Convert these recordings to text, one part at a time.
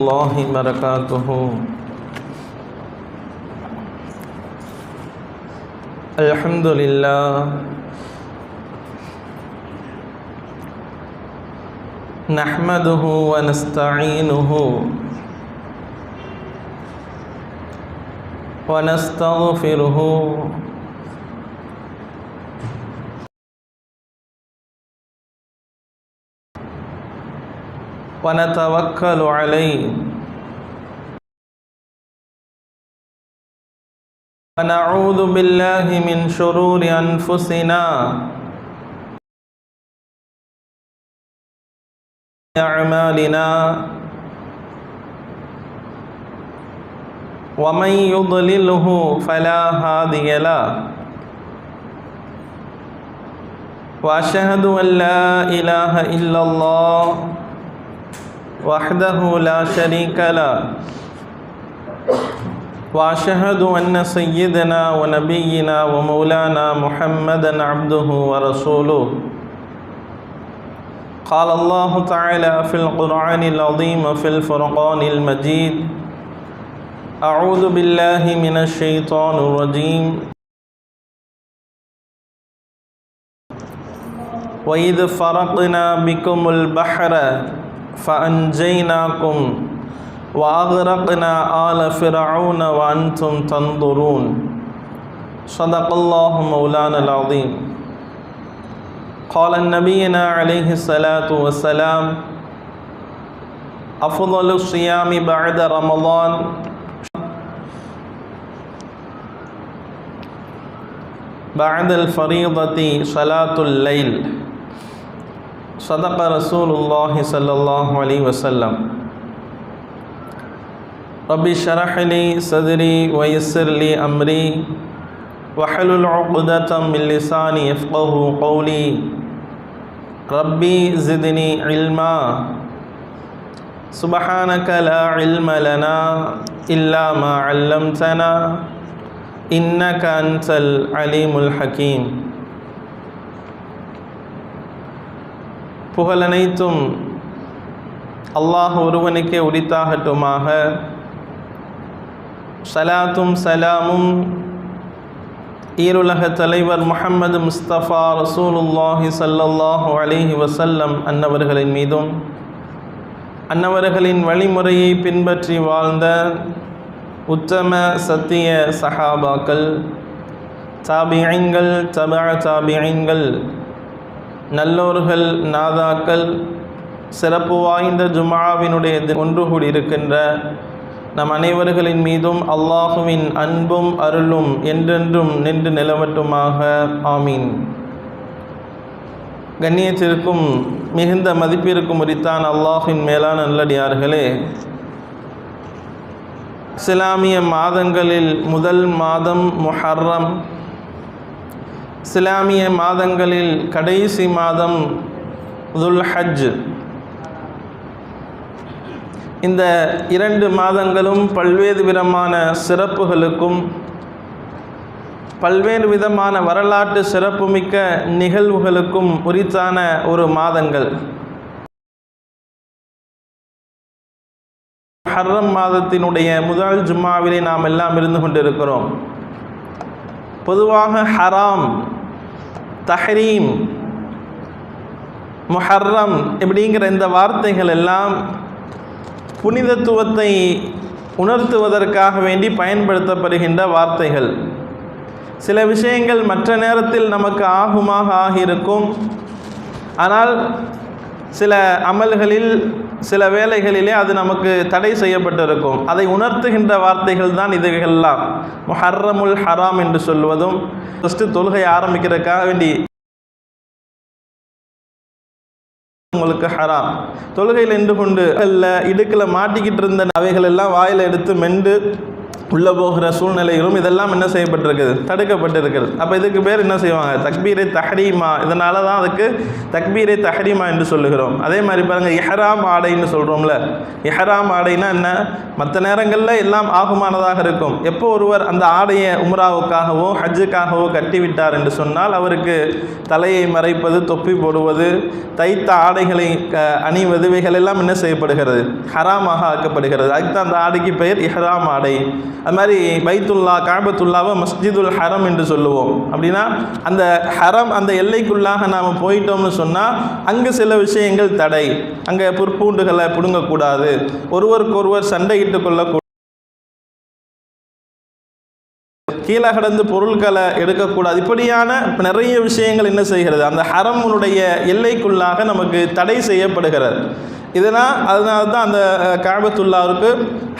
الله وبركاته الحمد لله. نحمده ونستعينه. ونستغفره. ونتوكل عليه. ونعوذ بالله من شرور أنفسنا. أعمالنا. ومن يضلله فلا هادي له. وأشهد أن لا إله إلا الله. وحده لا شريك له. وأشهد أن سيدنا ونبينا ومولانا محمدا عبده ورسوله. قال الله تعالى في القرآن العظيم في الفرقان المجيد أعوذ بالله من الشيطان الرجيم. وإذ فرقنا بكم البحر فأنجيناكم وأغرقنا آل فرعون وأنتم تنظرون. صدق الله مولانا العظيم. قال النبينا عليه الصلاة والسلام أفضل الصيام بعد رمضان. بعد الفريضة صلاة الليل. صدق رسول الله صلى الله عليه وسلم. رب اشرح لي صدري ويسر لي أمري واحلل عقدة من لساني يفقه قولي. ربي زدني علما. سبحانك لا علم لنا إلا ما علمتنا. إنك أنت العليم الحكيم. புகழனைத்தும் அல்லாஹ் ஒருவனுக்கே உரித்தாகட்டுமாக. சலாத்தும் சலாமும் ஈருலக தலைவர் முஹம்மது முஸ்தபா ரசூலுல்லாஹி சல்லல்லாஹு அலிஹி வசல்லம் அன்னவர்களின் மீதும் அன்னவர்களின் வழிமுறையை பின்பற்றி வாழ்ந்த உத்தம சத்திய சஹாபாக்கள் தாபியங்கள் தபா தாபியங்கள் நல்லோர்கள் நாதாக்கள் சிறப்பு வாய்ந்த ஜுமாவினுடைய ஒன்று கூடியிருக்கின்ற நம் அனைவர்களின் மீதும் அல்லாஹுவின் அன்பும் அருளும் என்றென்றும் நின்று நிலவட்டுமாக. ஆமீன். கண்ணியத்திற்கும் மிகுந்த மதிப்பிற்கும் உரித்தான் அல்லாஹின் மேலான நல்லடியார்களே. இஸ்லாமிய மாதங்களில் முதல் மாதம் முஹர்ரம். இஸ்லாமிய மாதங்களில் கடைசி மாதம் துல் ஹஜ் இந்த இரண்டு மாதங்களும் பல்வேறு விதமான சிறப்புகளுக்கும் பல்வேறு விதமான வரலாற்று சிறப்புமிக்க நிகழ்வுகளுக்கும் உரித்தான ஒரு மாதங்கள். ஹர்ரம் மாதத்தினுடைய முதல் ஜும்மாவிலே நாம் எல்லாம் இருந்து கொண்டிருக்கிறோம். பொதுவாக ஹராம் தஹரீம் முஹர்ரம் இப்படிங்கிற இந்த வார்த்தைகள் எல்லாம் புனிதத்துவத்தை உணர்த்துவதற்காக வேண்டி பயன்படுத்தப்படுகின்ற வார்த்தைகள். சில விஷயங்கள் மற்ற நேரத்தில் நமக்கு ஆகுமாக ஆகியிருக்கும். ஆனால் சில அமல்களில் சில வேலைகளிலே அது நமக்கு தடை செய்யப்பட்டிருக்கும். அதை உணர்த்துகின்ற வார்த்தைகள் தான் இதுகள்லாம் ஹர்ரமுல் ஹராம் என்று சொல்வதும் ஃபஸ்ட்டு தொழுகை ஆரம்பிக்கிறதுக்காக வேண்டி உங்களுக்கு ஹராம். தொழுகையில் நின்று கொண்டு அல்ல இடுக்கில் மாட்டிக்கிட்டு இருந்த அவைகள் எல்லாம் வாயில் எடுத்து மெண்டு உள்ளே போகிற சூழ்நிலைகளும் இதெல்லாம் என்ன செய்யப்பட்டிருக்குது? தடுக்கப்பட்டிருக்கிறது. அப்போ இதுக்கு பேர் என்ன செய்வாங்க? தக்பீரை தஹரீமா. இதனால தான் அதுக்கு தக்பீரை தஹரீமா என்று சொல்லுகிறோம். அதே மாதிரி பாருங்கள் இஹராம் ஆடைன்னு சொல்கிறோம்ல இஹராம் ஆடைனா என்ன? மற்ற நேரங்களில் எல்லாம் ஆகுமானதாக இருக்கும். எப்போ ஒருவர் அந்த ஆடையை உம்ராவுக்காகவோ ஹஜ்ஜுக்காகவோ கட்டிவிட்டார் என்று சொன்னால் அவருக்கு தலையை மறைப்பது தொப்பி போடுவது தைத்த ஆடைகளை க- அணிவது இவைகள் எல்லாம் என்ன செய்யப்படுகிறது? ஹராமாக ஆக்கப்படுகிறது. அதுக்கு தான் அந்த ஆடைக்கு பெயர் இஹராம் ஆடை. அது மாதிரி பைத்துல்லா காபத்துல்லாவை மஸ்ஜிதுல் ஹரம் என்று சொல்லுவோம். அப்படின்னா அந்த ஹரம் அந்த எல்லைக்குள்ளாக நாம் போயிட்டோம்னு சொன்னால் அங்கே சில விஷயங்கள் தடை. அங்கே புற்பூண்டுகளை பிடுங்கக்கூடாது. ஒருவருக்கொருவர் சண்டையிட்டு கொள்ளக்கூடாது கீழே கடந்து பொருட்களை எடுக்கக்கூடாது. இப்படியான நிறைய விஷயங்கள் என்ன செய்கிறது? அந்த ஹரமுனுடைய எல்லைக்குள்ளாக நமக்கு தடை செய்யப்படுகிறது. இதனால் அதனால தான் அந்த அஹ், காபத்துல்லாவுக்கு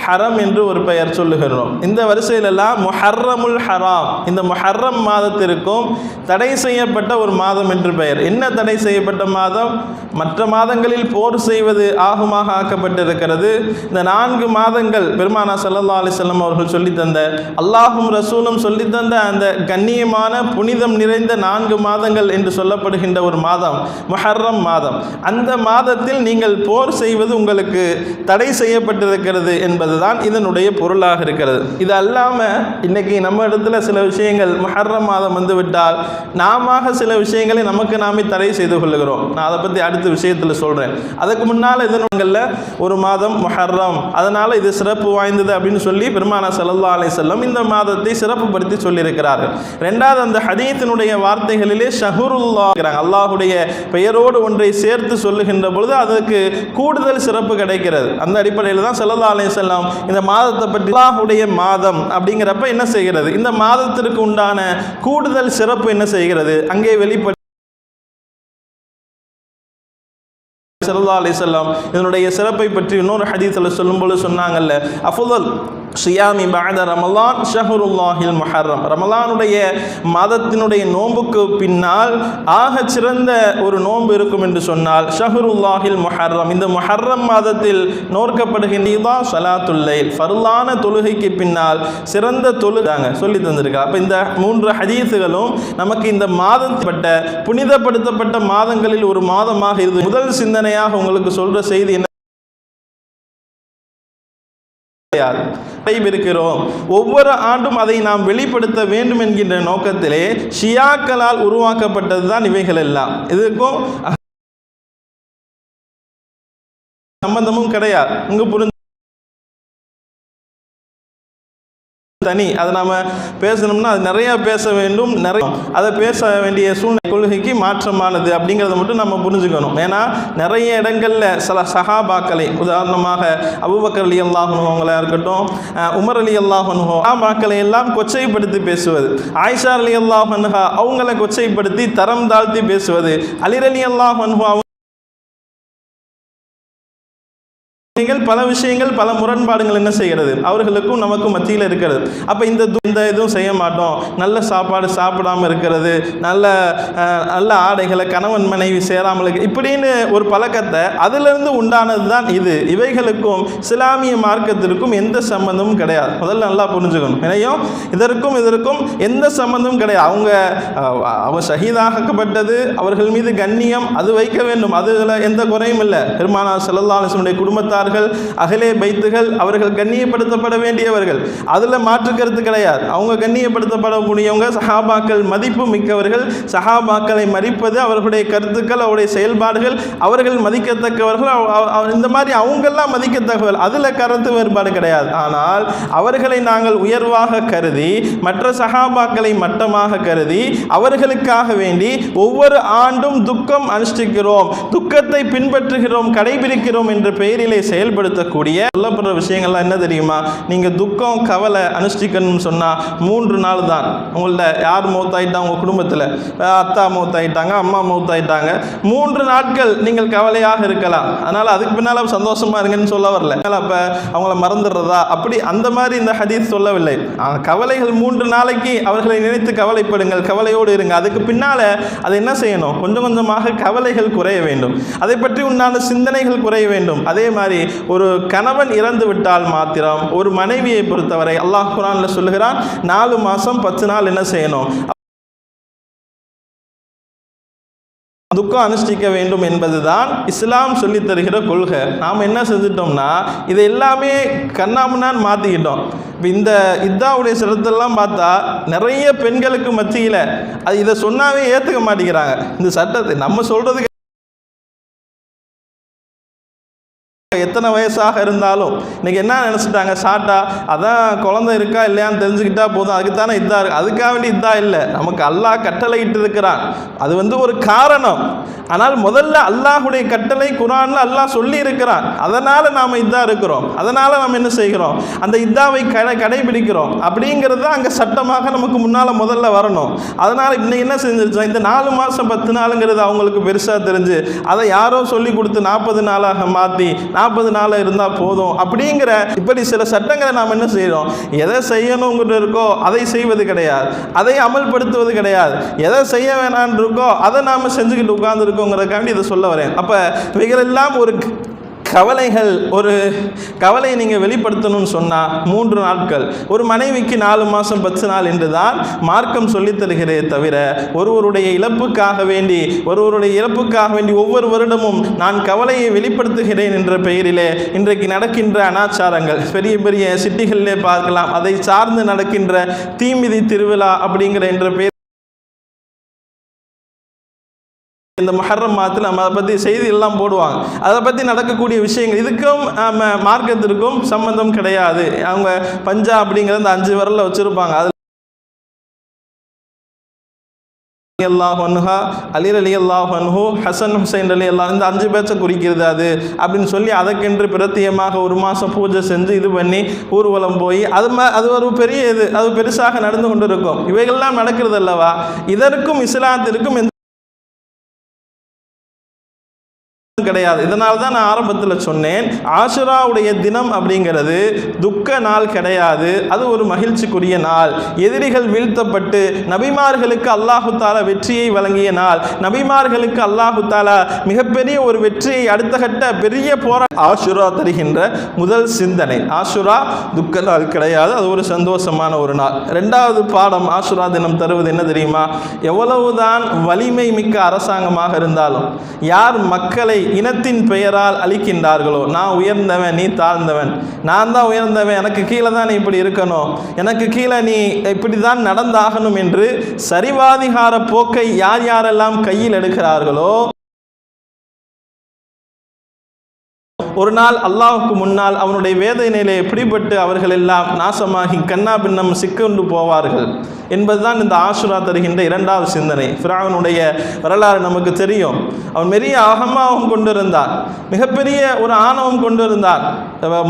ஹரம் என்று ஒரு பெயர் சொல்லுகிறோம் இந்த வரிசையிலெல்லாம் மொஹர்ரமுல் ஹராம் இந்த மொஹர்ரம் மாதத்திற்கும் தடை செய்யப்பட்ட ஒரு மாதம் என்று பெயர். என்ன தடை செய்யப்பட்ட மாதம்? மற்ற மாதங்களில் போர் செய்வது ஆகுமாக ஆக்கப்பட்டிருக்கிறது. இந்த நான்கு மாதங்கள் பெருமானா சல்லா அலிசல்லம் அவர்கள் சொல்லித் தந்த அல்லாஹும் ரசூலும் சொல்லித் தந்த அந்த கண்ணியமான புனிதம் நிறைந்த நான்கு மாதங்கள் என்று சொல்லப்படுகின்ற ஒரு மாதம் முஹர்ரம் மாதம். அந்த மாதத்தில் நீங்கள் போர் செய்வது உங்களுக்கு தடை செய்யப்பட்டிருக்கிறது என்பதுதான் இதனுடைய பொருளாக இருக்கிறது. இது அல்லாமல் இன்னைக்கு நம்ம இடத்துல சில விஷயங்கள் மஹர்ரம் மாதம் வந்து விட்டால் நாம சில விஷயங்களை நமக்கு நாமே தடை செய்து கொள்ளுகிறோம். நான் அதை பற்றி அடுத்த விஷயத்தில் சொல்கிறேன் அதுக்கு முன்னால் இதனங்களில் ஒரு மாதம் மஹர்ரம் அதனால் இது சிறப்பு வாய்ந்தது அப்படின்னு சொல்லி பெருமானா ஸல்லல்லாஹு அலை செல்லம் இந்த மாதத்தை சிறப்புப்படுத்தி சொல்லியிருக்கிறார்கள். ரெண்டாவது அந்த ஹதீத்தினுடைய வார்த்தைகளிலே ஷஹுருல்லா இருக்கிறாங்க அல்லாஹுடைய பெயரோடு ஒன்றை சேர்த்து சொல்லுகின்ற பொழுது அதற்கு கூடுதல் சிறப்பு கிடைக்கிறது. அந்த அடிப்படையில் தான் ஸல்லல்லாஹு அலைஹி இந்த மாதத்தை பற்றி அல்லாஹுடைய மாதம் அப்படிங்கிறப்ப என்ன செய்கிறது? இந்த மாதத்திற்கு உண்டான கூடுதல் சிறப்பு என்ன செய்கிறது? அங்கே வெளிப்பட ஸல்லல்லாஹு அலைஹி செல்லம் இதனுடைய சிறப்பை பற்றி இன்னொரு ஹதீஸில் சொல்லும்போது சொன்னாங்கல்ல அஃபுதல் சுயாமி பாத ரமலான் ஷஹருல்லாஹில் முஹர்ரம். ரமலானுடைய மாதத்தினுடைய நோன்புக்கு பின்னால் ஆக சிறந்த ஒரு நோன்பு இருக்கும் என்று சொன்னால் ஷஹருல்லாஹில் முஹர்ரம். இந்த முஹர்ரம் மாதத்தில் நோர்க்கப்படுகின்றதா சலாத்துல்லைல் ஃபருல்லான தொழுகைக்கு பின்னால் சிறந்த தொழுதாங்க சொல்லி தந்திருக்கா அப்போ இந்த மூன்று ஹதீஸுகளும் நமக்கு இந்த மாதப்பட்ட புனிதப்படுத்தப்பட்ட மாதங்களில் ஒரு மாதமாக இருந்து முதல் சிந்தனையாக உங்களுக்கு சொல்கிற செய்தி என்ன? கிடையாது. இருக்கிறோம் ஒவ்வொரு ஆண்டும் அதை நாம் வெளிப்படுத்த வேண்டும் என்கின்ற நோக்கத்திலே ஷியாக்களால் உருவாக்கப்பட்டது தான் இவைகள் எல்லாம் இதுக்கும் சம்பந்தமும் கிடையாது. இங்கு புரிஞ்சு தனி. அதை நாம் பேசணும்னா அது நிறையா பேச வேண்டும். நிறைய அதை பேச வேண்டிய சூழ்நிலை கொள்கைக்கு மாற்றமானது அப்படிங்கிறத மட்டும் நம்ம புரிஞ்சுக்கணும். ஏன்னா நிறைய இடங்களில் சில சஹாபாக்களை உதாரணமாக அபுபக்கர் அலி அல்லாஹனுவங்களா இருக்கட்டும் உமர் அலி அல்லாஹனுவோ சஹாபாக்களை எல்லாம் கொச்சைப்படுத்தி பேசுவது. ஆயிஷா அலி அல்லாஹனுஹா அவங்கள கொச்சைப்படுத்தி தரம் தாழ்த்தி பேசுவது. அலிர் அலி அல்லாஹனுஹா விஷயங்கள் பல விஷயங்கள் பல முரண்பாடுகள் என்ன செய்கிறது? அவர்களுக்கும் நமக்கும் மத்தியில் இருக்கிறது. அப்போ இந்த இந்த இதுவும் செய்ய மாட்டோம். நல்ல சாப்பாடு சாப்பிடாம இருக்கிறது. நல்ல நல்ல ஆடைகளை கணவன் மனைவி சேராமல் இருக்கு. இப்படின்னு ஒரு பழக்கத்தை அதிலிருந்து உண்டானது தான் இது. இவைகளுக்கும் இஸ்லாமிய மார்க்கத்திற்கும் எந்த சம்பந்தமும் கிடையாது. முதல்ல நல்லா புரிஞ்சுக்கணும். இணையும் இதற்கும் இதற்கும் எந்த சம்பந்தமும் கிடையாது. அவங்க அஹ், அவங்க அவர்கள் மீது கண்ணியம் அது வைக்க வேண்டும். அதில் எந்த குறையும் இல்லை. பெருமானா செல்லல்லாசனுடைய குடும்பத்தார்கள் அகலே பைத்துகள் அவர்கள் கண்ணியப்படுத்தப்பட வேண்டியவர்கள். அதில் மாற்று கருத்து கிடையாது. அவங்க கண்ணியப்படுத்தப்படக்கூடியவங்க சஹாபாக்கள் மதிப்பு மிக்கவர்கள். சஹாபாக்களை மதிப்பது அவர்களுடைய கருத்துக்கள் அவருடைய செயல்பாடுகள் அவர்கள் மதிக்கத்தக்கவர்கள் இந்த மாதிரி அவங்கெல்லாம் மதிக்கத்தக்கவர்கள். அதில் கருத்து வேறுபாடு கிடையாது. ஆனால் அவர்களை நாங்கள் உயர்வாக கருதி மற்ற சகாபாக்களை மட்டமாக கருதி அவர்களுக்காக வேண்டி ஒவ்வொரு ஆண்டும் துக்கம் அனுஷ்டிக்கிறோம் துக்கத்தை பின்பற்றுகிறோம் கடைபிடிக்கிறோம் என்ற பெயரிலே செயல்படுத்தக்கூடிய சொல்லப்படுற விஷயங்கள்லாம் என்ன தெரியுமா? நீங்கள் துக்கம் கவலை அனுஷ்டிக்கணும்னு சொன்னால் மூன்று நாள் தான். உங்கள்ட்ட யார் மௌத்தாயிட்டா? உங்கள் குடும்பத்தில். அத்தா மௌத்தாயிட்டாங்க அம்மா மௌத்தாயிட்டாங்க. மூன்று நாட்கள் நீங்கள் கவலையாக இருக்கலாம். அதனால் அதுக்கு பின்னால் சந்தோஷமாக இருங்கன்னு சொல்ல வரல. அப்போ அவங்கள மறந்துடுறதா? அப்படி அந்த மாதிரி இந்த ஹதீஸ் சொல்லவில்லை. கவலைகள் மூன்று நாளைக்கு அவர்களை நினைத்து கவலைப்படுங்கள். கவலையோடு இருங்க. அதுக்கு பின்னால் அதை என்ன செய்யணும்? கொஞ்சம் கொஞ்சமாக கவலைகள் குறைய வேண்டும். அதை பற்றி உண்டான சிந்தனைகள் குறைய வேண்டும். அதே மாதிரி ஒரு கணவன் இறந்து விட்டால் மாத்திரம் ஒரு மனைவியை பொறுத்தவரை அல்லாஹ் குரானில் சொல்லுகிறான் நாலு மாதம் பத்து நாள் என்ன செய்யணும்? துக்கம் அனுஷ்டிக்க வேண்டும் என்பதுதான் இஸ்லாம் சொல்லி தருகிற கொள்கை. நாம் என்ன செஞ்சிட்டோம்னா இதை எல்லாமே கண்ணாமண்ணான்னு மாற்றிக்கிட்டோம் இப்போ இந்த இத்தாவுடைய சட்டத்தெல்லாம் பார்த்தா நிறைய பெண்களுக்கு மத்தியில் அது இதை சொன்னாவே ஏற்றுக்க மாட்டேங்கிறாங்க. இந்த சட்டத்தை நம்ம சொல்கிறதுக்கு எத்தனை வயசாக இருந்தாலும். இன்றைக்கி என்ன நினச்சிட்டாங்க? ஷார்ட்டா? அதான் குழந்தை இருக்கா இல்லையான்னு தெரிஞ்சுக்கிட்டா போதும். அதுக்கு தானே இருக்குது அதுக்காக வேண்டி இதாக இல்லை. நமக்கு அல்லாஹ் கட்டளை இருக்கிறான். அது வந்து ஒரு காரணம். ஆனால் முதல்ல அல்லாஹுடைய கட்டளை குரானில் அல்லாஹ் சொல்லி இருக்கிறான். அதனால் நாம் இதாக இருக்கிறோம். அதனால் நாம் என்ன செய்கிறோம்? அந்த இதாவை கடை கடைபிடிக்கிறோம். அப்படிங்கிறது தான் அங்கே சட்டமாக நமக்கு முன்னால் முதல்ல வரணும். அதனால் இன்னைக்கு என்ன செஞ்சிருச்சோம் இந்த நாலு மாதம் பத்து நாளுங்கிறது அவங்களுக்கு பெருசாக தெரிஞ்சு அதை யாரோ சொல்லி கொடுத்து நாற்பது நாளாக மாற்றி நாற்பது நாள் இருந்தால் போதும். அப்படிங்கிற இப்படி சில சட்டங்களை நாம் என்ன செய்கிறோம் எதை செய்யணுங்கிற இருக்கோ அதை செய்வது கிடையாது. அதை அமல்படுத்துவது கிடையாது. எதை செய்ய வேணான் இருக்கோ அதை நாம் செஞ்சுக்கிட்டு உட்கார்ந்துருக்கோங்கிறக்காண்டி இதை சொல்ல வரேன். அப்போ இவைகளெல்லாம் ஒரு கவலைகள் ஒரு கவலையை நீங்கள் வெளிப்படுத்தணும்னு சொன்னால் மூன்று நாட்கள். ஒரு மனைவிக்கு நாலு மாதம் பத்து நாள் என்று தான் மார்க்கம் சொல்லித்தருகிறதே தவிர ஒருவருடைய இழப்புக்காக வேண்டி ஒருவருடைய இழப்புக்காக வேண்டி ஒவ்வொரு வருடமும் நான் கவலையை வெளிப்படுத்துகிறேன் என்ற பெயரிலே இன்றைக்கு நடக்கின்ற அனாச்சாரங்கள். பெரிய பெரிய சிட்டிகளிலே பார்க்கலாம். அதை சார்ந்து நடக்கின்ற தீமிதி திருவிழா அப்படிங்கிற என்ற பெயர் இந்த மஹர்ரம் மாதத்தில் நம்ம அதை பற்றி செய்தி எல்லாம் போடுவாங்க. அதை பற்றி நடக்கக்கூடிய விஷயங்கள் இதுக்கும் நம்ம மார்க்கத்திற்கும் சம்பந்தம் கிடையாது. அவங்க பஞ்சா அப்படிங்கிறத அந்த அஞ்சு விரலில் வச்சுருப்பாங்க. அதில் அல்லாஹ் அன்ஹா அலி அலி அல்லாஹ் அன்ஹு ஹசன் ஹுசைன் அலி அல்லாஹ் இந்த அஞ்சு பேச்சை குறிக்கிறது அது அப்படின்னு சொல்லி அதற்கென்று பிரத்தியமாக ஒரு மாதம் பூஜை செஞ்சு இது பண்ணி ஊர்வலம் போய் அது அது ஒரு பெரிய இது அது பெருசாக நடந்து கொண்டு இருக்கும் இவைகள்லாம் நடக்கிறது அல்லவா இதற்கும் இஸ்லாத்திற்கும் எந்த கிடையாது. இதனால் தான் நான் ஆரம்பத்தில் சொன்னேன் ஆஷுராவுடைய தினம் அப்படிங்கிறது துக்க நாள் கிடையாது. அது ஒரு மகிழ்ச்சிக்குரிய நாள். எதிரிகள் வீழ்த்தப்பட்டு நபிமார்களுக்கு அல்லாஹு தாலா வெற்றியை வழங்கிய நாள். நபிமார்களுக்கு அல்லாஹு தாலா மிகப்பெரிய ஒரு வெற்றியை அடுத்த கட்ட பெரிய போரா ஆஷுரா தருகின்ற முதல் சிந்தனை. ஆஷுரா துக்க நாள் கிடையாது. அது ஒரு சந்தோஷமான ஒரு நாள். ரெண்டாவது பாடம் ஆஷுரா தினம் தருவது என்ன தெரியுமா? எவ்வளவுதான் வலிமை மிக்க அரசாங்கமாக இருந்தாலும் யார் மக்களை இனத்தின் பெயரால் அழிக்கின்றார்களோ? நான் உயர்ந்தவன் நீ தாழ்ந்தவன். நான் தான் உயர்ந்தவன். எனக்கு கீழே தான் நீ இப்படி இருக்கணும். எனக்கு கீழே நீ இப்படி தான் நடந்தாகணும் என்று சரிவாதிகார போக்கை யார் யாரெல்லாம் கையில் எடுக்கிறார்களோ ஒரு நாள் அல்லாஹுக்கு முன்னால் அவனுடைய வேதனையிலே பிடிபட்டு அவர்கள் எல்லாம் நாசமாகி கண்ணா பின்னம் சிக்கொண்டு போவார்கள் என்பதுதான் இந்த ஆசுரா தருகின்ற இரண்டாவது சிந்தனை. ஃபிராவனுடைய வரலாறு நமக்கு தெரியும். அவன் பெரிய அகமாவும் கொண்டிருந்தான். மிகப்பெரிய ஒரு ஆணவம் கொண்டிருந்தான்.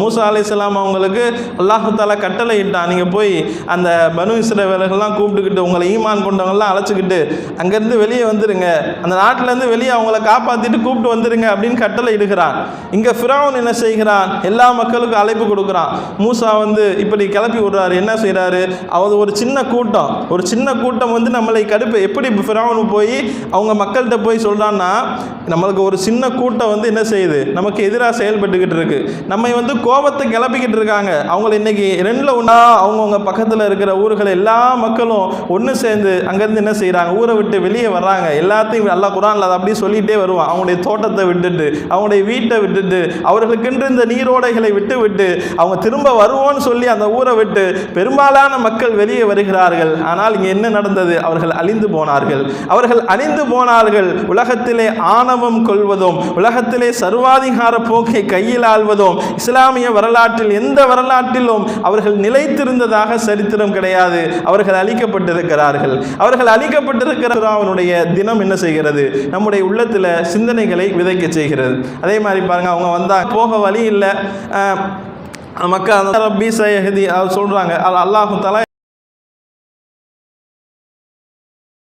மூசா அலிஸ்லாம் அவங்களுக்கு அல்லாஹு தாலா கட்டளை இட்டான் நீங்கள் போய் அந்த பனு இஸ்ரவேலர்கள்லாம் கூப்பிட்டுக்கிட்டு உங்களை ஈமான் கொண்டவங்களாம் அழைச்சிக்கிட்டு அங்கேருந்து வெளியே வந்துருங்க. அந்த நாட்டிலேருந்து வெளியே அவங்கள காப்பாற்றிட்டு கூப்பிட்டு வந்துருங்க அப்படின்னு கட்டளை இடுகிறான் இங்கே ஃபிரௌன் என்ன செய்கிறான்? எல்லா மக்களுக்கும் அழைப்பு கொடுக்குறான். மூசா வந்து இப்படி கிளப்பி விடுறாரு. என்ன செய்கிறாரு அவர் ஒரு சின்ன கூட்டம். ஒரு சின்ன கூட்டம் வந்து நம்மளை கடுப்பு எப்படி ஃபிரௌன் போய் அவங்க மக்கள்கிட்ட போய் சொல்கிறான்னா நம்மளுக்கு ஒரு சின்ன கூட்டம் வந்து என்ன செய்யுது? நமக்கு எதிராக செயல்பட்டுக்கிட்டு இருக்கு. நம்மை வந்து கோபத்தை கிளப்பிக்கிட்டு இருக்காங்க. அவங்கள இன்னைக்கு ரெண்டில் ஒன்றா அவங்கவுங்க பக்கத்தில் இருக்கிற ஊர்கள் எல்லா மக்களும் ஒன்று சேர்ந்து அங்கேருந்து என்ன செய்கிறாங்க ஊரை விட்டு வெளியே வர்றாங்க. எல்லாத்தையும் நல்லா குரானில் அதை அப்படியே சொல்லிகிட்டே வருவான். அவங்களுடைய தோட்டத்தை விட்டுட்டு அவங்களுடைய வீட்டை விட்டுட்டு அவர்களுக்கென்று இந்த நீரோடைகளை விட்டு விட்டு அவங்க திரும்ப வருவோன்னு சொல்லி அந்த ஊரை விட்டு பெரும்பாலான மக்கள் வெளியே வருகிறார்கள். ஆனால் இங்கே என்ன நடந்தது? அவர்கள் அழிந்து போனார்கள். அவர்கள் அழிந்து போனார்கள். உலகத்திலே ஆணவம் கொள்வதும் உலகத்திலே சர்வாதிகார போக்கை கையில் ஆள்வதும் இஸ்லாமிய வரலாற்றில் எந்த வரலாற்றிலும் அவர்கள் நிலைத்திருந்ததாக சரித்திரம் கிடையாது. அவர்கள் அழிக்கப்பட்டிருக்கிறார்கள். அவர்கள் அழிக்கப்பட்டிருக்கிற அவனுடைய தினம் என்ன செய்கிறது? நம்முடைய உள்ளத்தில் சிந்தனைகளை விதைக்க செய்கிறது. அதே மாதிரி பாருங்க அவங்க வந்து போக வழி இல்லை. மக்கா ரப்பி சயஹதி அது சொல்கிறாங்க அல்லாஹு தலா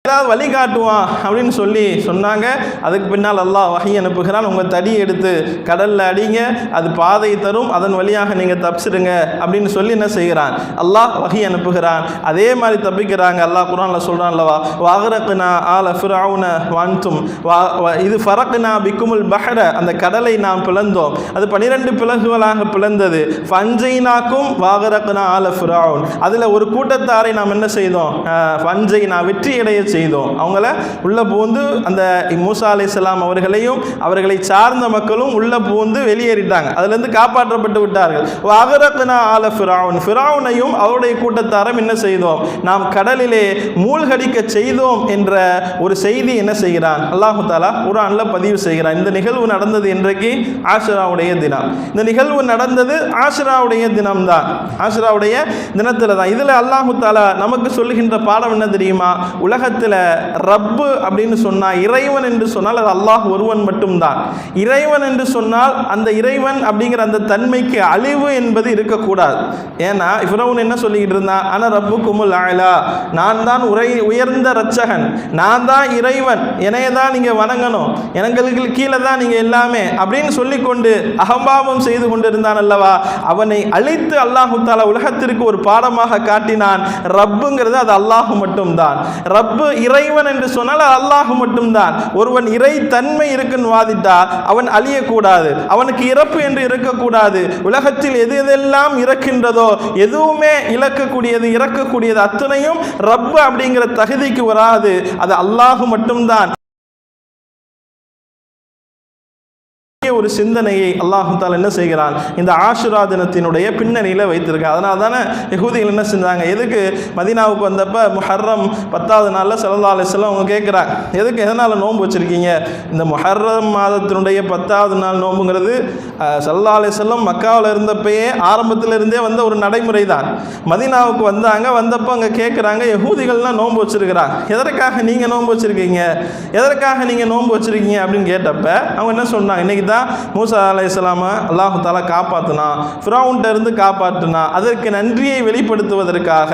ஏதாவது வழி காட்டுவான் அப்படின்னு சொல்லி சொன்னாங்க. அதுக்கு பின்னால் அல்லாஹ் வகை அனுப்புகிறான். உங்கள் தடி எடுத்து கடலில் அடிங்க அது பாதை தரும் அதன் வழியாக நீங்கள் தப்பிச்சிடுங்க அப்படின்னு சொல்லி என்ன செய்கிறான்? அல்லாஹ் வகை அனுப்புகிறான். அதே மாதிரி தப்பிக்கிறாங்க. அல்லாஹ் குரானில் சொல்கிறான் அல்லவா வாகரக்குனா ஆல ஃபிரவுன வான்தும் வா வ- இது ஃபரக்குனா பிக்குமுல் பஹர. அந்த கடலை நாம் பிளந்தோம். அது பனிரெண்டு பிளகுகளாக பிளந்தது. ஃபஞ்சைனாக்கும் வாகரக்குனா ஆல ஃபிரவுன் அதில் ஒரு கூட்டத்தாரை நாம் என்ன செய்தோம்? ஃபஞ்சைனா நான் வெற்றி அடைய செய்தோம் அவங்கள உள்ள பூந்து அந்த மூசா அலைஹிஸ்ஸலாம் அவர்களையும் அவர்களை சார்ந்த மக்களும் உள்ள பூந்து வெளியேறிட்டாங்க. அதுலேருந்து காப்பாற்றப்பட்டு விட்டார்கள். அகரத்னா ஆல ஃபிராவுன். ஃபிராவுனையும் அவருடைய கூட்டத்தாரும் என்ன செய்தோம்? நாம் கடலிலே மூழ்கடிக்க செய்தோம் என்ற ஒரு செய்தி என்ன செய்கிறான்? அல்லாஹு தாலா குரானில் பதிவு செய்கிறான். இந்த நிகழ்வு நடந்தது இன்றைக்கு ஆஷராவுடைய தினம். இந்த நிகழ்வு நடந்தது ஆஷராவுடைய தினம்தான். ஆஷராவுடைய தினத்தில் தான். இதில் அல்லாஹு தாலா நமக்கு சொல்லுகின்ற பாடம் என்ன தெரியுமா? உலகத்தில் ரப்பு அப்படின்னு சொன்னால் இறைவன் என்று சொன்னால் அது அல்லாஹ் ஒருவன் மட்டும்தான். இறைவன் என்று சொன்னால் அந்த இறைவன் அப்படிங்கிற அந்த தன்மைக்கு அழிவு என்பது இருக்கக்கூடாது. ஏன்னா இவரவன் என்ன சொல்லிக்கிட்டு இருந்தான்? ஆனால் ரப்பு குமுல் ஆயலா நான் தான் உரை உயர்ந்த ரட்சகன் நான் தான் இறைவன். என்னைய தான் நீங்கள் வணங்கணும். எனக்கு கீழே தான் நீங்கள் எல்லாமே. அப்படின்னு சொல்லிக்கொண்டு அகம்பாவம் செய்து கொண்டிருந்தான் அல்லவா? அவனை அழித்து அல்லாஹு தாலா உலகத்திற்கு ஒரு பாடமாக காட்டினான். ரப்புங்கிறது அது அல்லாஹு மட்டும்தான். ரப்பு இறைவன் என்று சொன்னால் அல்லாஹ் அல்லாஹு மட்டும்தான். ஒருவன் இறை தன்மை இருக்குன்னு வாதிட்டா அவன் அழியக்கூடாது. அவனுக்கு இறப்பு என்று இருக்கக்கூடாது. உலகத்தில் எது எதெல்லாம் இறக்கின்றதோ எதுவுமே இழக்கக்கூடியது இறக்கக்கூடியது அத்தனையும் ரப்பு அப்படிங்கிற தகுதிக்கு வராது. அது அல்லாஹ் மட்டும்தான். ஒரு சிந்தனையை அல்லாஹால என்ன செய்கிறான்? இந்த ஆஷுரா தினத்தினுடைய பின்னணியில் வைத்திருக்கான். அதனால தானே யகூதிகள் என்ன செஞ்சாங்க? எதுக்கு? மதீனாவுக்கு வந்தப்ப முஹர்ரம் பத்தாவது நாளில் சல்லா அலிஸ்லாம் அவங்க கேட்குறாங்க. எதுக்கு? எதனால் நோன்பு வச்சுருக்கீங்க? இந்த முஹர்ரம் மாதத்தினுடைய பத்தாவது நாள் நோன்புங்கிறது அஹ், சல்லா மக்காவில் இருந்தப்பயே ஆரம்பத்தில் இருந்தே வந்த ஒரு நடைமுறை தான் மதீனாவுக்கு வந்தாங்க வந்தப்போ அங்கே கேட்குறாங்க யகூதிகள்லாம் நோன்பு வச்சுருக்கிறாங்க. எதற்காக நீங்கள் நோன்பு வச்சுருக்கீங்க? எதற்காக நீங்கள் நோன்பு வச்சுருக்கீங்க அப்படின்னு கேட்டப்ப அவங்க என்ன சொன்னாங்க? இன்றைக்கி தான் மூசா அலையாம அல்லாஹு தாலா காப்பாற்றினான் ஃபிரௌன்ட்ட இருந்து காப்பாற்றினா அதற்கு நன்றியை வெளிப்படுத்துவதற்காக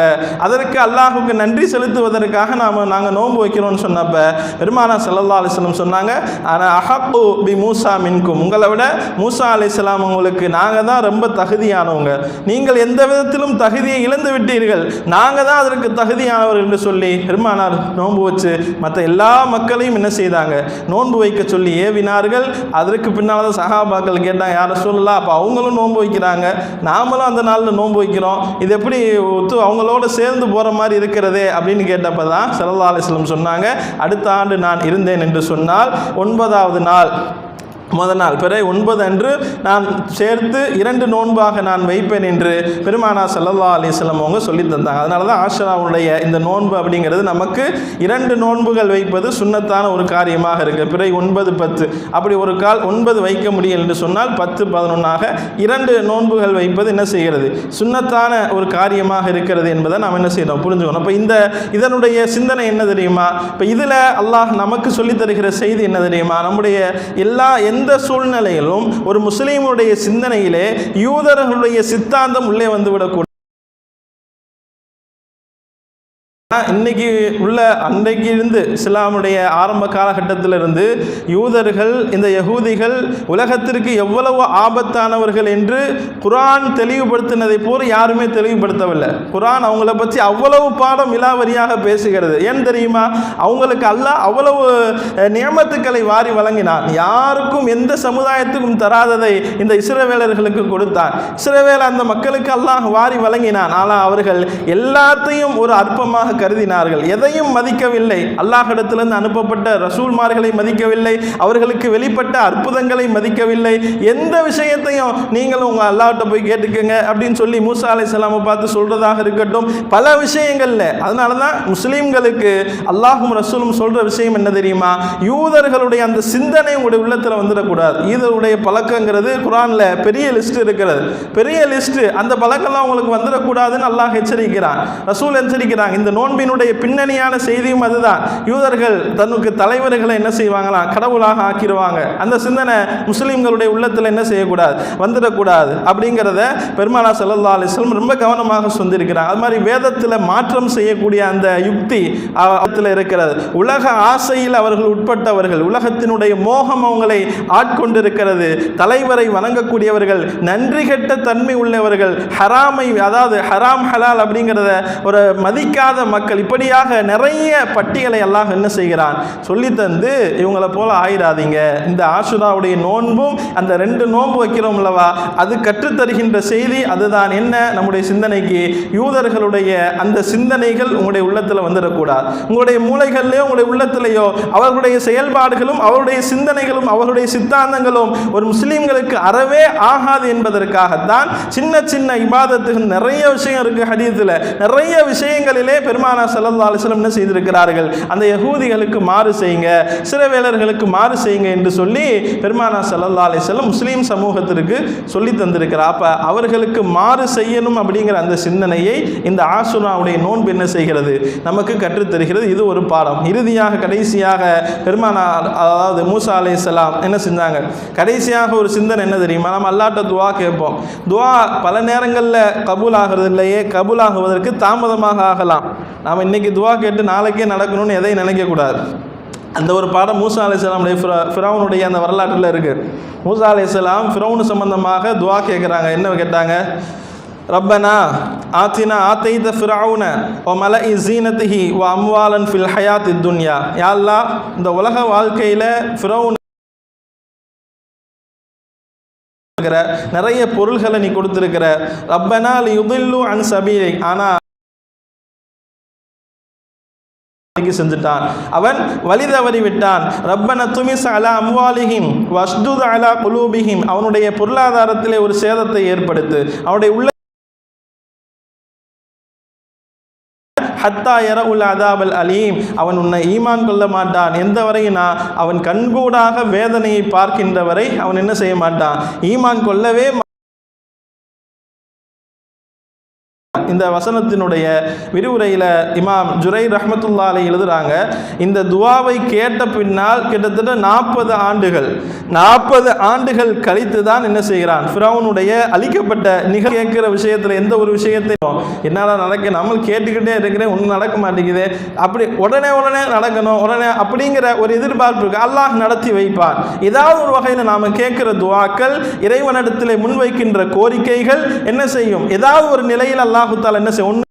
அதற்கு அல்லாஹுக்கு நன்றி செலுத்துவதற்காக நாம் நாங்கள் நோன்பு வைக்கிறோம்னு சொன்னப்ப பெருமானா சல்லல்லா அலிஸ்லம் சொன்னாங்க ஆனால் அஹப்பு பி மூசா மின்கும். உங்களை விட மூசா அலைஹிஸ்ஸலாம் உங்களுக்கு நாங்கள் தான் ரொம்ப தகுதியானவங்க. நீங்கள் எந்த விதத்திலும் தகுதியை இழந்து விட்டீர்கள். நாங்கள் தான் அதற்கு தகுதியானவர்கள் என்று சொல்லி பெருமானார் நோன்பு வச்சு மற்ற எல்லா மக்களையும் என்ன செய்தாங்க? நோன்பு வைக்க சொல்லி ஏவினார்கள். அதற்கு பின்னால் தான் சகாபாக்கள் கேட்டாங்க யாரை சொல்லலாம் அப்போ அவங்களும் நோன்பு வைக்கிறாங்க. நாமளும் அந்த நாளில் நோன்பு வைக்கிறோம். இது எப்படி ஒத்து அவங்களோட சேர்ந்து போகிற மாதிரி இருக்கிறதே? அப்படின்னு கேட்டப்ப தான் சல்லா அலிஸ்லம் சொன்னாங்க அடுத்த ஆண்டு நான் இருந்தேன் என்று சொன்னால் ஒன்பதாவது நாள் முதல் நாள் பிறை ஒன்பது அன்று நான் சேர்த்து இரண்டு நோன்பாக நான் வைப்பேன் என்று பெருமானா சல்லல்லா அலிஸ்லம் அவங்க சொல்லி தந்தாங்க. அதனால தான் ஆஷராவுடைய இந்த நோன்பு அப்படிங்கிறது நமக்கு இரண்டு நோன்புகள் வைப்பது சுண்ணத்தான ஒரு காரியமாக இருக்குது பிறை ஒன்பது பத்து. அப்படி ஒரு கால் ஒன்பது வைக்க முடியும் என்று சொன்னால் பத்து பதினொன்றாக இரண்டு நோன்புகள் வைப்பது என்ன செய்கிறது? சுண்ணத்தான ஒரு காரியமாக இருக்கிறது என்பதை நாம் என்ன செய்யணும்? புரிஞ்சுக்கணும். அப்போ இந்த இதனுடைய சிந்தனை என்ன தெரியுமா? இப்போ இதில் அல்லாஹ் நமக்கு சொல்லித் தருகிற செய்தி என்ன தெரியுமா? நம்முடைய எல்லா எந்த சூழ்நிலையிலும் ஒரு முஸ்லீமுடைய சிந்தனையிலே யூதர்களுடைய சித்தாந்தம் உள்ளே வந்துவிடக்கூடும் இன்னைக்கு உள்ள அன்றைக்கு இருந்து இஸ்லாமுடைய ஆரம்ப காலகட்டத்திலிருந்து யூதர்கள் இந்த யகூதிகள் உலகத்திற்கு எவ்வளவு ஆபத்தானவர்கள் என்று குரான் தெளிவுபடுத்தினதை போல யாருமே தெளிவுபடுத்தவில்லை. குரான் அவங்கள பற்றி அவ்வளவு பாடம் இலாவரியாக பேசுகிறது. ஏன் தெரியுமா? அவங்களுக்கு அல்லாஹ் அவ்வளவு நியமத்துக்களை வாரி வழங்கினான். யாருக்கும் எந்த சமுதாயத்துக்கும் தராததை இந்த இஸ்ரவேலர்களுக்கு கொடுத்தான். இஸ்ரவேல் அந்த மக்களுக்கு அல்லாஹ் வாரி வழங்கினான். ஆனால் அவர்கள் எல்லாத்தையும் ஒரு அற்பமாக கருதினார்கள். எதையும் மதிக்கவில்லை. அல்லாஹிடத்திலிருந்து அனுப்பப்பட்ட ரசூல்மார்களை மதிக்கவில்லை. அவர்களுக்கு வெளிப்பட்ட அற்புதங்களை மதிக்கவில்லை. எந்த விஷயத்தையும் நீங்களும் உங்கள் அல்லாஹ்ட்ட போய் கேட்டுக்கோங்க அப்படின்னு சொல்லி மூசா அலை பார்த்து சொல்கிறதாக இருக்கட்டும். பல விஷயங்களில். அதனால தான் முஸ்லீம்களுக்கு அல்லாஹும் ரசூலும் சொல்கிற விஷயம் என்ன தெரியுமா? யூதர்களுடைய அந்த சிந்தனை உங்களுடைய உள்ளத்தில் வந்துடக்கூடாது. யூதருடைய பழக்கங்கிறது குரானில் பெரிய லிஸ்ட் இருக்கிறது. பெரிய லிஸ்ட் அந்த பழக்கம்லாம் உங்களுக்கு வந்துடக்கூடாதுன்னு அல்லாஹ் எச்சரிக்கிறான். ரசூல் எச்சரிக்கிறாங்க இந்த நோன்பு நோன்பினுடைய பின்னணியான செய்தியும் அதுதான். யூதர்கள் தனக்கு தலைவர்களை என்ன செய்வாங்களாம் கடவுளாக ஆக்கிடுவாங்க. அந்த சிந்தனை முஸ்லீம்களுடைய உள்ளத்தில் என்ன செய்யக்கூடாது? வந்துடக்கூடாது. அப்படிங்கிறத பெருமானா சல்லா அலிஸ்லம் ரொம்ப கவனமாக சொல்லியிருக்கிறாங்க அது மாதிரி வேதத்தில் மாற்றம் செய்யக்கூடிய அந்த யுக்தி அவத்தில் இருக்கிறது. உலக ஆசையில் அவர்கள் உட்பட்டவர்கள் உலகத்தினுடைய மோகம் அவங்களை ஆட்கொண்டிருக்கிறது. தலைவரை வணங்கக்கூடியவர்கள் நன்றி கெட்ட தன்மை உள்ளவர்கள் ஹராமை அதாவது ஹராம் ஹலால் அப்படிங்கிறத ஒரு மதிக்காத மக்கள் இப்படியாக நிறைய பட்டியலை எல்லாம் என்ன செய்கிறான்? சொல்லித்தந்து இவங்களை போல ஆயிடாதீங்க இந்த ஆசுராவுடைய நோன்பும் அந்த ரெண்டு நோன்பு வைக்கிறோம் அல்லவா? அது கற்றுத்தருகின்ற செய்தி அதுதான். என்ன? நம்முடைய சிந்தனைக்கு யூதர்களுடைய அந்த சிந்தனைகள் உங்களுடைய உள்ளத்தில் வந்துடக்கூடாது. உங்களுடைய மூளைகள்லையோ உங்களுடைய உள்ளத்திலேயோ அவர்களுடைய செயல்பாடுகளும் அவருடைய சிந்தனைகளும் அவருடைய சித்தாந்தங்களும் ஒரு முஸ்லீம்களுக்கு அறவே ஆகாது என்பதற்காகத்தான் சின்ன சின்ன இபாதத்துகள் நிறைய விஷயம் இருக்கு ஹதீத்தில் நிறைய விஷயங்களிலே பெருமானா சல்லா அலிஸ்லம் என்ன செய்திருக்கிறார்கள்? அந்த யகூதிகளுக்கு மாறு செய்யுங்க சிறவேலர்களுக்கு மாறு செய்யுங்க என்று சொல்லி பெருமானா சல்லா அலிஸ்லம் முஸ்லீம் சமூகத்திற்கு சொல்லி தந்திருக்கிறார். அப்போ அவர்களுக்கு மாறு செய்யணும் அப்படிங்கிற அந்த சிந்தனையை இந்த ஆசுனாவுடைய நோன்பு என்ன செய்கிறது? நமக்கு கற்றுத்தருகிறது இது ஒரு பாடம். இறுதியாக கடைசியாக பெருமானா அதாவது மூசா அலை என்ன செஞ்சாங்க? கடைசியாக ஒரு சிந்தனை என்ன தெரியுமா? நம்ம அல்லாட்ட துவா கேட்போம். துவா பல நேரங்களில் கபூல் ஆகிறது இல்லையே? கபூல் ஆகுவதற்கு தாமதமாக ஆகலாம். நாம் இன்றைக்கி துவா கேட்டு நாளைக்கே நடக்கணும்னு எதையும் நினைக்கக்கூடாது அந்த ஒரு பாடம் மூசா அலிஸ்லாமுடைய ஃபிரௌனுடைய அந்த வரலாற்றில் இருக்குது மூசா அலிஸ்லாம் ஃபிரௌனு சம்பந்தமாக துவா கேட்குறாங்க என்ன கேட்டாங்க? ரப்பனா ஆத்தினா ஆத்தைத ஃபிரௌன ஓ மல இ ஜீனத்திஹி ஓ அம்வாலன் ஃபில் ஹயாத் துன்யா. யாழ்லா இந்த உலக வாழ்க்கையில் ஃபிரௌன் நிறைய பொருள்களை நீ கொடுத்துருக்கிற. ரப்பனா யுதில்லு அன் சபீரை ஆனால் செஞ்சுட்டான். அவன் வழி தவறி விட்டான். ரப்பன துமிஸ் அலா அம்வாலிஹிம் வஷ்துத் அலா குலூபிஹிம். அவனுடைய பொருளாதாரத்திலே ஒரு சேதத்தை ஏற்படுத்து. அவனுடைய உள்ள ஹத்தா எற உள்ள அதாபல் அலீம். அவன் உன்னை ஈமான் கொள்ள மாட்டான். எந்த வரையினா அவன் கண்கூடாக வேதனையை பார்க்கின்ற வரை அவன் என்ன செய்ய மாட்டான்? ஈமான் கொள்ளவே இந்த வசனத்தினுடைய விரிவுரையில் இமாம் ஜுரை ரஹமத்துல்லா அலை எழுதுகிறாங்க இந்த துவாவை கேட்ட பின்னால் கிட்டத்தட்ட நாற்பது ஆண்டுகள் நாற்பது ஆண்டுகள் கழித்து தான் என்ன செய்கிறான்? ஃபிரௌனுடைய அழிக்கப்பட்ட நிக கேட்குற விஷயத்தில் எந்த ஒரு விஷயத்தையும் என்னடா நடக்க நம்ம கேட்டுக்கிட்டே இருக்கிறேன் ஒன்றும் நடக்க மாட்டேங்குது அப்படி உடனே உடனே நடக்கணும் உடனே அப்படிங்கிற ஒரு எதிர்பார்ப்பு இருக்கு. அல்லாஹ் நடத்தி வைப்பார் ஏதாவது ஒரு வகையில் நாம் கேட்குற துவாக்கள் இறைவனிடத்தில் முன்வைக்கின்ற கோரிக்கைகள் என்ன செய்யும்? ஏதாவது ஒரு நிலையில் அல்லாஹ் தாலா என்ன செய்யும்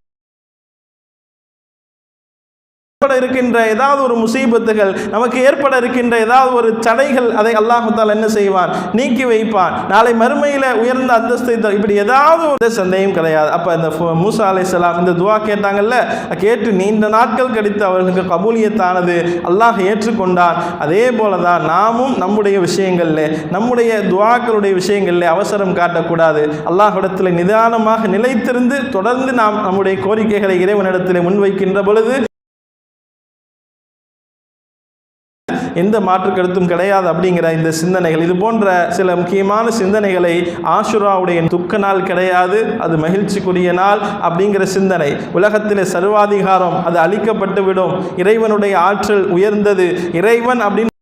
ஏற்பட இருக்கின்ற ஏதாவது ஒரு முசீபத்துகள் நமக்கு ஏற்பட இருக்கின்ற ஏதாவது ஒரு தடைகள் அதை அல்லாஹால் என்ன செய்வான்? நீக்கி வைப்பான். நாளை மறுமையில் உயர்ந்த அந்தஸ்தை இப்படி ஏதாவது ஒரு சந்தேகம் கிடையாது. அப்போ இந்த மூசா அலை சலாம் இந்த துவா கேட்டாங்கல்ல கேட்டு நீண்ட நாட்கள் கடித்து அவர்களுக்கு கபூலியத்தானது அல்லாஹ் ஏற்றுக்கொண்டான். அதே போல தான் நாமும் நம்முடைய விஷயங்களில் நம்முடைய துவாக்களுடைய விஷயங்களில் அவசரம் காட்டக்கூடாது. அல்லாஹிடத்தில் நிதானமாக நிலைத்திருந்து தொடர்ந்து நாம் நம்முடைய கோரிக்கைகளை இறைவனிடத்தில் முன்வைக்கின்ற பொழுது எந்த மாற்று கருத்தும் கிடையாது அப்படிங்கிற இந்த சிந்தனைகள். இது போன்ற சில முக்கியமான சிந்தனைகளை ஆசுராவுடைய துக்க நாள் கிடையாது அது மகிழ்ச்சிக்குரிய நாள் அப்படிங்கிற சிந்தனை. உலகத்திலே சர்வாதிகாரம் அது அழிக்கப்பட்டு விடும் இறைவனுடைய ஆற்றல் உயர்ந்தது. இறைவன் அப்படின்னு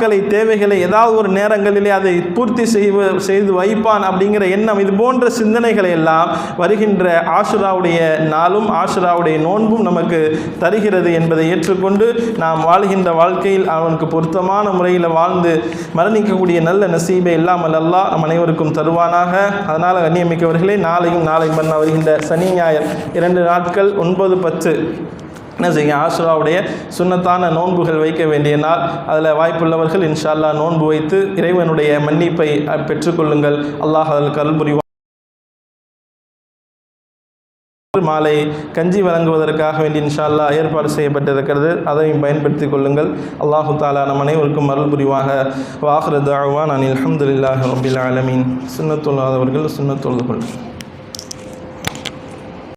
மக்களை தேவைகளை ஏதாவது ஒரு நேரங்களிலே அதை பூர்த்தி செய்வ செய்து வைப்பான் அப்படிங்கிற எண்ணம் இது போன்ற சிந்தனைகளை எல்லாம் வருகின்ற ஆசுராவுடைய நாளும் ஆசுராவுடைய நோன்பும் நமக்கு தருகிறது என்பதை ஏற்றுக்கொண்டு நாம் வாழ்கின்ற வாழ்க்கையில் அவனுக்கு பொருத்தமான முறையில் வாழ்ந்து மரணிக்கக்கூடிய நல்ல நசீபை இல்லாமல் அல்லா நம் அனைவருக்கும் தருவானாக. அதனால் கண்ணியமிக்கவர்களே நாளையும் நாளை பண்ண வருகின்ற சனி ஞாயிறு இரண்டு நாட்கள் ஒன்பது பத்து. என்ன செய்யுங்க? ஆசுராவுடைய சுண்ணத்தான நோன்புகள் வைக்க வேண்டிய நாள். அதில் வாய்ப்புள்ளவர்கள் இன்ஷால்லா நோன்பு வைத்து இறைவனுடைய மன்னிப்பை பெற்றுக்கொள்ளுங்கள். அல்லாஹ் அதில் கருள் மாலை கஞ்சி வழங்குவதற்காக வேண்டி இன்ஷால்லா ஏற்பாடு செய்யப்பட்டிருக்கிறது. அதையும் பயன்படுத்திக் கொள்ளுங்கள். அல்லாஹு தாலா நம் அனைவருக்கும் அருள் புரிவாக. வாஹ்ரதாவான் அனில் அஹமதுல்லாஹ் ரபில் ஆலமீன். சுண்ணத்துள்ளாதவர்கள் சுண்ணத்தொழுது கொள்ளுங்கள்